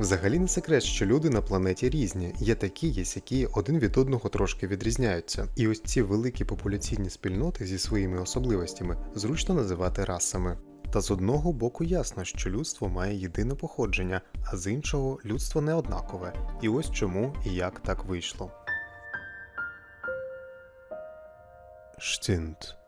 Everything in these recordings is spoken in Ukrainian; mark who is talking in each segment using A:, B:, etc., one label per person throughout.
A: Взагалі не секрет, що люди на планеті різні. Є такі, є які один від одного трошки відрізняються. І ось ці великі популяційні спільноти зі своїми особливостями зручно називати расами. Та з одного боку ясно, що людство має єдине походження, а з іншого людство не однакове. І ось чому і як так вийшло. Штінт.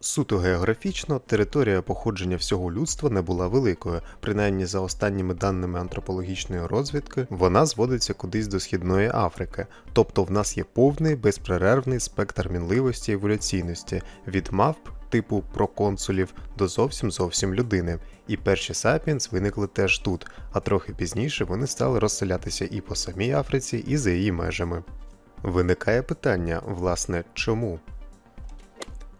A: Суто географічно територія походження всього людства не була великою, принаймні за останніми даними антропологічної розвідки, вона зводиться кудись до Східної Африки, тобто в нас є повний безперервний спектр мінливості і еволюційності від мавп типу проконсулів до зовсім зовсім людини. І перші сапіенс виникли теж тут, а трохи пізніше вони стали розселятися і по самій Африці, і за її межами. Виникає питання, власне, чому?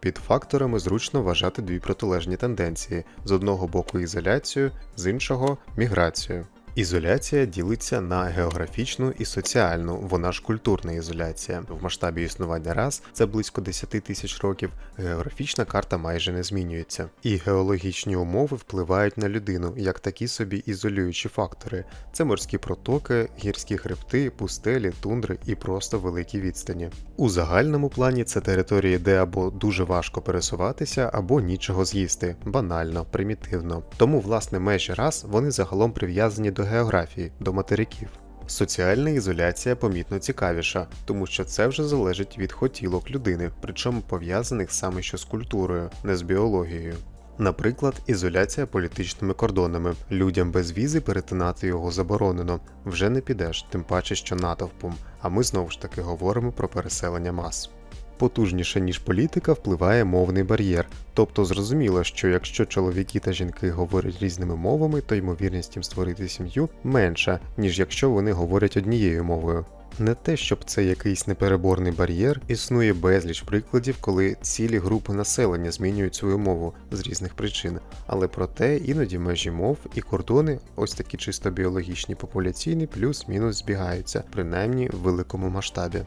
A: Під факторами зручно вважати дві протилежні тенденції: з одного боку ізоляцію, з іншого міграцію. Ізоляція ділиться на географічну і соціальну, вона ж культурна ізоляція. В масштабі існування рас це близько 10 тисяч років. Географічна карта майже не змінюється. І геологічні умови впливають на людину як такі собі ізолюючі фактори: це морські протоки, гірські хребти, пустелі, тундри і просто великі відстані. У загальному плані це території, де або дуже важко пересуватися, або нічого з'їсти, банально, примітивно. Тому, власне, межі рас вони загалом прив'язані до географії, до материків. Соціальна ізоляція помітно цікавіша, тому що це вже залежить від хотілок людини, причому пов'язаних саме що з культурою, не з біологією. Наприклад, ізоляція політичними кордонами. Людям без візи перетинати його заборонено. Вже не підеш, тим паче, що натовпом. А ми знову ж таки говоримо про переселення мас. Потужніше, ніж політика, впливає мовний бар'єр. Тобто зрозуміло, що якщо чоловіки та жінки говорять різними мовами, то ймовірність їм створити сім'ю менша, ніж якщо вони говорять однією мовою. Не те, щоб це якийсь непереборний бар'єр, існує безліч прикладів, коли цілі групи населення змінюють свою мову з різних причин, але проте іноді межі мов і кордони, ось такі чисто біологічні популяційні, плюс-мінус збігаються, принаймні в великому масштабі.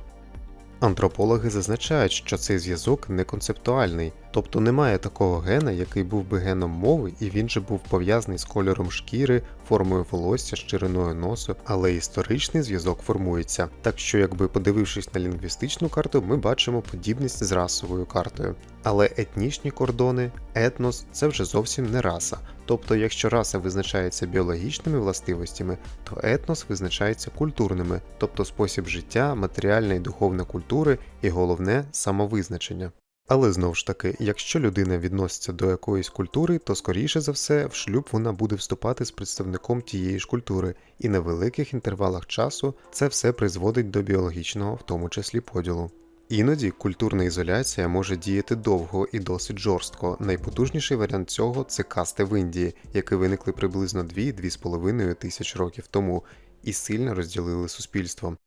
A: Антропологи зазначають, що цей зв'язок не концептуальний, тобто немає такого гена, який був би геном мови, і він же був пов'язаний з кольором шкіри, формою волосся, шириною носу, але історичний зв'язок формується. Так що, якби подивившись на лінгвістичну карту, ми бачимо подібність з расовою картою. Але етнічні кордони, етнос це вже зовсім не раса. Тобто, якщо раса визначається біологічними властивостями, то етнос визначається культурними, тобто спосіб життя, матеріальна і духовна культури і головне самовизначення. Але знову ж таки, якщо людина відноситься до якоїсь культури, то скоріше за все в шлюб вона буде вступати з представником тієї ж культури, і на великих інтервалах часу це все призводить до біологічного, в тому числі поділу. Іноді культурна ізоляція може діяти довго і досить жорстко. Найпотужніший варіант цього це касти в Індії, які виникли приблизно 2-2,5 тисяч років тому і сильно розділили суспільство.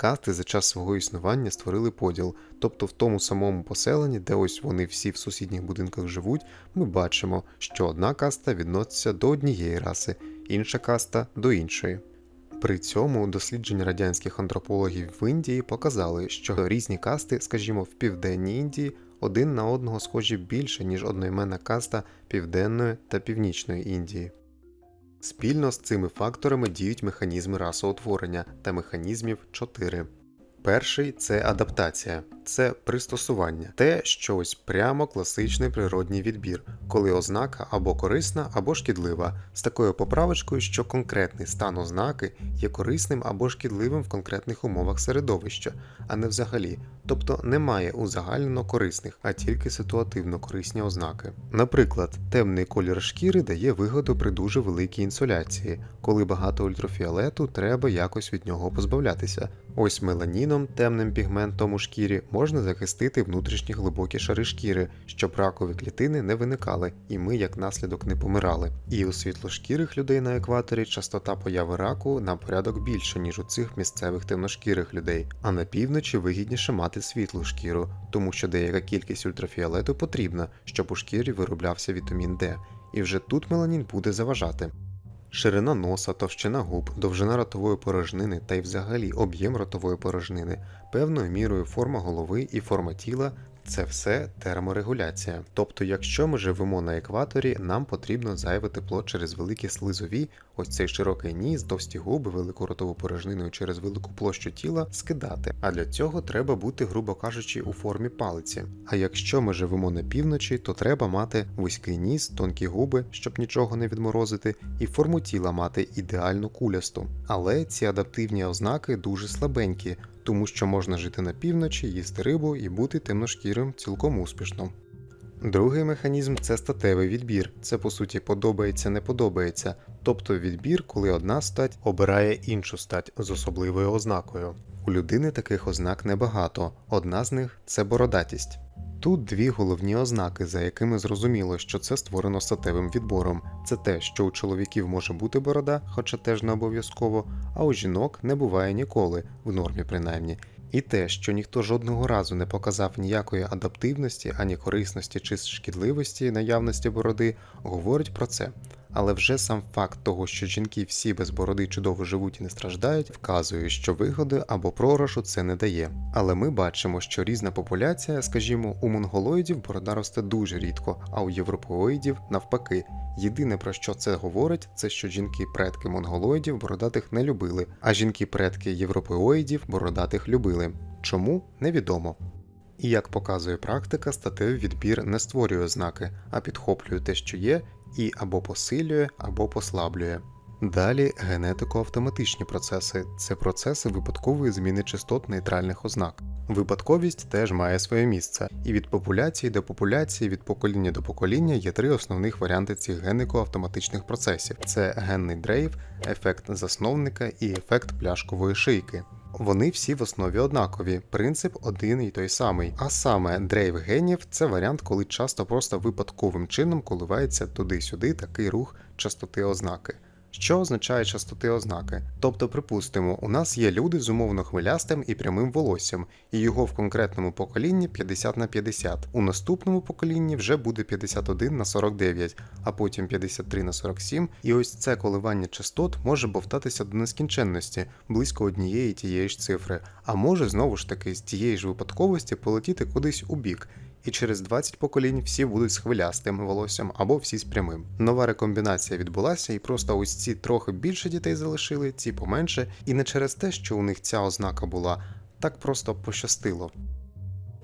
A: Касти за час свого існування створили поділ, тобто в тому самому поселенні, де ось вони всі в сусідніх будинках живуть, ми бачимо, що одна каста відноситься до однієї раси, інша каста до іншої. При цьому дослідження радянських антропологів в Індії показали, що різні касти, скажімо, в південній Індії один на одного схожі більше, ніж одноіменна каста Південної та Північної Індії. Спільно з цими факторами діють механізми расоутворення та механізмів 4. Перший це адаптація, це пристосування, те, що ось прямо класичний природній відбір, коли ознака або корисна, або шкідлива, з такою поправочкою, що конкретний стан ознаки є корисним або шкідливим в конкретних умовах середовища, а не взагалі, тобто немає узагальнено корисних, а тільки ситуативно корисні ознаки. Наприклад, темний колір шкіри дає вигоду при дуже великій інсоляції, коли багато ультрафіолету треба якось від нього позбавлятися. Ось меланіном, темним пігментом у шкірі, можна захистити внутрішні глибокі шари шкіри, щоб ракові клітини не виникали, і ми як наслідок не помирали. І у світлошкірих людей на екваторі частота появи раку на порядок більше, ніж у цих місцевих темношкірих людей, а на півночі вигідніше мати світлу шкіру, тому що деяка кількість ультрафіолету потрібна, щоб у шкірі вироблявся вітамін Д. І вже тут меланін буде заважати. Ширина носа, товщина губ, довжина ротової порожнини та й взагалі об'єм ротової порожнини, певною мірою форма голови і форма тіла це все терморегуляція. Тобто, якщо ми живемо на екваторі, нам потрібно зайве тепло через великі слизові, ось цей широкий ніс, товсті губи, велику ротову порожнину через велику площу тіла скидати. А для цього треба бути, грубо кажучи, у формі палиці. А якщо ми живемо на півночі, то треба мати вузький ніс, тонкі губи, щоб нічого не відморозити, і форму тіла мати ідеально кулясту. Але ці адаптивні ознаки дуже слабенькі, тому що можна жити на півночі, їсти рибу і бути темношкірим цілком успішно. Другий механізм це статевий відбір. Це по суті подобається, не подобається, тобто відбір, коли одна стать обирає іншу стать з особливою ознакою. У людини таких ознак небагато, одна з них це бородатість. Тут дві головні ознаки, за якими зрозуміло, що це створено статевим відбором. Це те, що у чоловіків може бути борода, хоча теж не обов'язково, а у жінок не буває ніколи, в нормі принаймні. І те, що ніхто жодного разу не показав ніякої адаптивності, ані корисності чи шкідливості наявності бороди, говорить про це. Але вже сам факт того, що жінки всі без бороди чудово живуть і не страждають, вказує, що вигоди або програшу це не дає. Але ми бачимо, що різна популяція, скажімо, у монголоїдів борода росте дуже рідко, а у європеоїдів навпаки. Єдине про що це говорить, це що жінки-предки монголоїдів бородатих не любили, а жінки-предки європеоїдів бородатих любили. Чому невідомо. І як показує практика, статевий відбір не створює ознаки, а підхоплює те, що є, і або посилює, або послаблює. Далі генетико-автоматичні процеси це процеси випадкової зміни частот нейтральних ознак. Випадковість теж має своє місце, і від популяції до популяції, від покоління до покоління є три основних варіанти цих генико-автоматичних процесів: це генний дрейф, ефект засновника і ефект пляшкової шийки. Вони всі в основі однакові, принцип один і той самий. А саме дрейв генів це варіант, коли часто просто випадковим чином коливається туди-сюди такий рух частоти ознаки. Що означає частоти ознаки? Тобто, припустимо, у нас є люди з умовно хвилястим і прямим волоссям, і його в конкретному поколінні 50 на 50. У наступному поколінні вже буде 51 на 49, а потім 53 на 47. І ось це коливання частот може бовтатися до нескінченності, близько однієї тієї ж цифри, а може знову ж таки з тієї ж випадковості полетіти кудись у бік. І через 20 поколінь всі будуть з хвилястим волоссям або всі з прямим. Нова рекомбінація відбулася, і просто ось ці трохи більше дітей залишили, ці поменше, і не через те, що у них ця ознака була, так просто пощастило.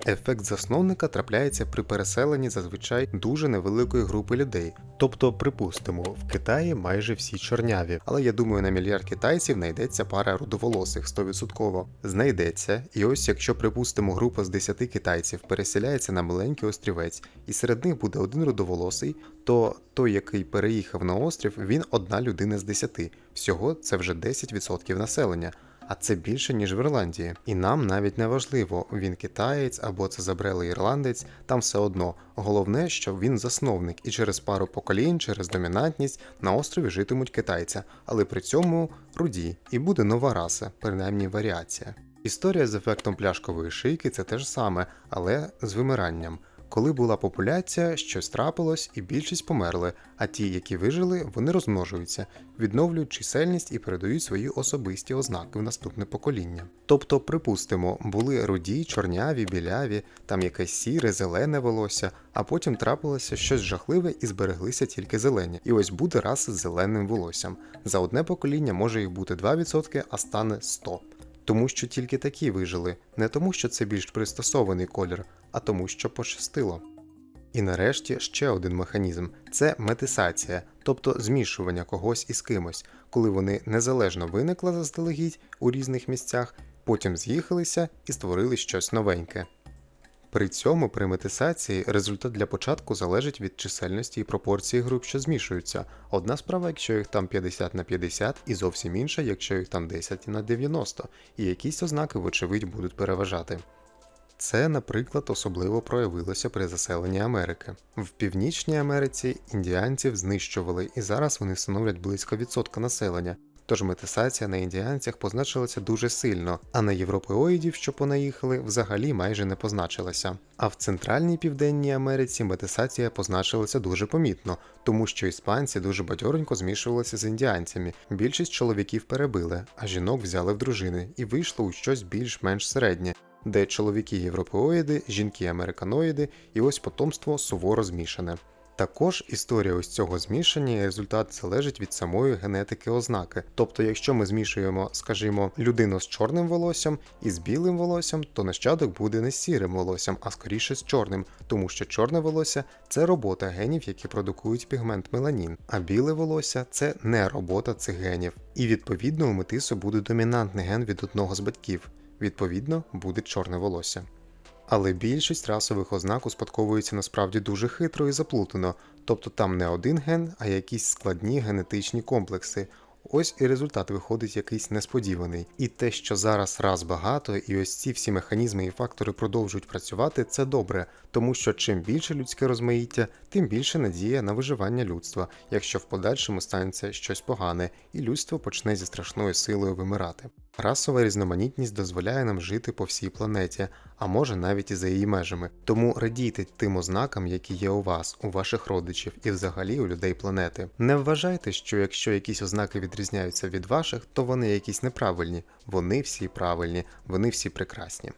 A: Ефект засновника трапляється при переселенні зазвичай дуже невеликої групи людей. Тобто, припустимо, в Китаї майже всі чорняві, але я думаю, на мільярд китайців знайдеться пара рудоволосих 100%. Знайдеться, і ось якщо припустимо, група з 10 китайців переселяється на маленький острівець, і серед них буде один рудоволосий, то той, який переїхав на острів, він одна людина з 10. Всього це вже 10% населення а це більше, ніж в Ірландії. І нам навіть не важливо, він китаєць або це забрелий ірландець, там все одно. Головне, що він засновник, і через пару поколінь, через домінантність на острові житимуть китайця, але при цьому руді, і буде нова раса, принаймні варіація. Історія з ефектом пляшкової шийки це те ж саме, але з вимиранням. Коли була популяція, щось трапилось і більшість померли, а ті, які вижили, вони розмножуються, відновлюють чисельність і передають свої особисті ознаки в наступне покоління. Тобто, припустимо, були руді, чорняві, біляві, там якесь сіре, зелене волосся, а потім трапилося щось жахливе і збереглися тільки зелені. І ось буде раса з зеленим волоссям. За одне покоління може їх бути 2%, а стане 100%. Тому що тільки такі вижили, не тому, що це більш пристосований колір, а тому, що пощастило. І нарешті ще один механізм це метисація, тобто змішування когось із кимось, коли вони незалежно виникли заздалегідь у різних місцях, потім з'їхалися і створили щось новеньке. При цьому при метисації результат для початку залежить від чисельності і пропорції груп, що змішуються. Одна справа, якщо їх там 50 на 50, і зовсім інша, якщо їх там 10 на 90, і якісь ознаки, вочевидь, будуть переважати. Це, наприклад, особливо проявилося при заселенні Америки. В Північній Америці індіанців знищували, і зараз вони становлять близько відсотка населення. Тож метисація на індіанцях позначилася дуже сильно, а на європеоїдів, що понаїхали, взагалі майже не позначилася. А в Центральній Південній Америці метисація позначилася дуже помітно, тому що іспанці дуже бадьоренько змішувалися з індіанцями. Більшість чоловіків перебили, а жінок взяли в дружини, і вийшло у щось більш-менш середнє. Де чоловіки європеоїди, жінки американоїди, і ось потомство суворо змішане. Також історія ось цього змішання і результат залежить від самої генетики ознаки. Тобто, якщо ми змішуємо, скажімо, людину з чорним волоссям і з білим волоссям, то нащадок буде не з сірим волоссям, а скоріше з чорним, тому що чорне волосся це робота генів, які продукують пігмент меланін, а біле волосся це не робота цих генів. І відповідно у метису буде домінантний ген від одного з батьків. Відповідно, буде чорне волосся. Але більшість расових ознак успадковується насправді дуже хитро і заплутано, тобто там не один ген, а якісь складні генетичні комплекси. Ось і результат виходить якийсь несподіваний. І те, що зараз раз багато, і ось ці всі механізми і фактори продовжують працювати, це добре, тому що чим більше людське розмаїття, тим більше надія на виживання людства, якщо в подальшому станеться щось погане, і людство почне зі страшною силою вимирати. Расова різноманітність дозволяє нам жити по всій планеті, а може навіть і за її межами. Тому радійте тим ознакам, які є у вас, у ваших родичів і взагалі у людей планети. Не вважайте, що якщо якісь ознаки відрізняються від ваших, то вони якісь неправильні. Вони всі правильні, вони всі прекрасні.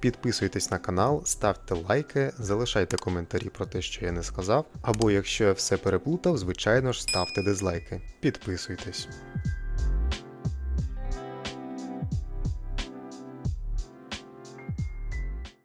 A: Підписуйтесь на канал, ставте лайки, залишайте коментарі про те, що я не сказав. Або якщо я все переплутав, звичайно ж ставте дизлайки. Підписуйтесь.